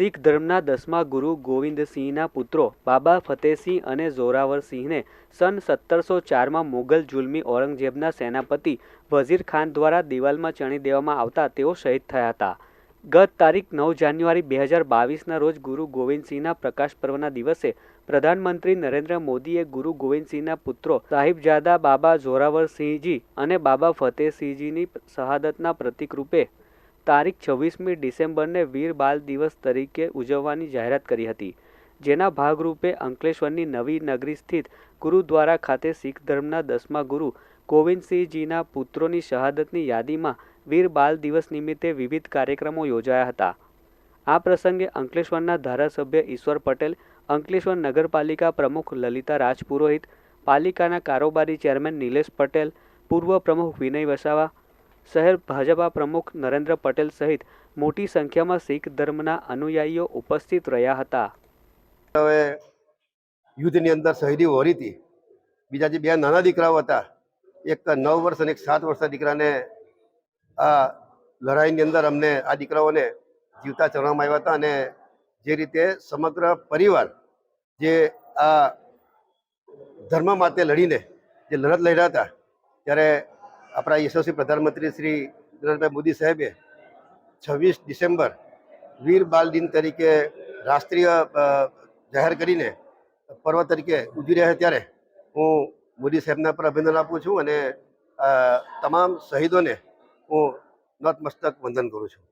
શીખ ધર્મના દસમા ગુરુ ગોવિંદસિંહના પુત્રો બાબા ફતેહસિંહ અને જોરાવરસિંહને સન સત્તરસો ચારમાં મુગલ જુલમી ઔરંગઝેબના સેનાપતિ વઝીર ખાન દ્વારા દિવાલમાં ચણી દેવામાં આવતા તેઓ શહીદ થયા હતા. ગત તારીખ નવ જાન્યુઆરી બે હજાર બાવીસના રોજ ગુરુ ગોવિંદસિંહના પ્રકાશ પર્વના દિવસે પ્રધાનમંત્રી નરેન્દ્ર મોદીએ ગુરુ ગોવિંદસિંહના પુત્રો સાહિબજાદા બાબા જોરાવરસિંહજી અને બાબા ફતેહસિંહજીની શહાદતના પ્રતીક રૂપે તારીખ છવ્વીસમી ડિસેમ્બરને વીર બાલ દિવસ તરીકે ઉજવવાની જાહેરાત કરી હતી, જેના ભાગરૂપે અંકલેશ્વરની નવી નગરી સ્થિત ગુરુદ્વારા ખાતે શીખ ધર્મના દસમા ગુરુ ગોવિંદસિંહજીના પુત્રોની શહાદતની યાદીમાં વીર બાલ દિવસ નિમિત્તે વિવિધ કાર્યક્રમો યોજાયા હતા. આ પ્રસંગે અંકલેશ્વરના ધારાસભ્ય ઈશ્વર પટેલ, અંકલેશ્વર નગરપાલિકા પ્રમુખ લલિતા રાજપુરોહિત, પાલિકાના કારોબારી ચેરમેન નિલેશ પટેલ, પૂર્વ પ્રમુખ વિનય વસાવા શહેર ભાજપા પ્રમુખ નરેન્દ્ર પટેલ સહિત મોટી સંખ્યામાં શીખ ધર્મના અનુયાયીઓ ઉપસ્થિત રહ્યા હતા. હવે યુદ્ધની અંદર શહીદી હોરી હતી. બીજા જે બે નાના દીકરાઓ હતા, એક નવ વર્ષ અને એક સાત વર્ષના દીકરાને આ લડાઈની અંદર અમને આ દીકરાઓને જીવતા ચરણમાં આવ્યા હતા અને જે રીતે સમગ્ર પરિવાર જે આ ધર્મ માટે લડીને જે લડત લડ્યા હતા, ત્યારે આપણા યશસ્વી પ્રધાનમંત્રી શ્રી નરેન્દ્રભાઈ મોદી સાહેબે છવ્વીસ ડિસેમ્બર વીર બાલ દિન તરીકે રાષ્ટ્રીય જાહેર કરીને પર્વ તરીકે ઉજવી રહ્યા ત્યારે હું મોદી સાહેબના પર અભિનંદન આપું છું અને તમામ શહીદોને હું નતમસ્તક વંદન કરું છું.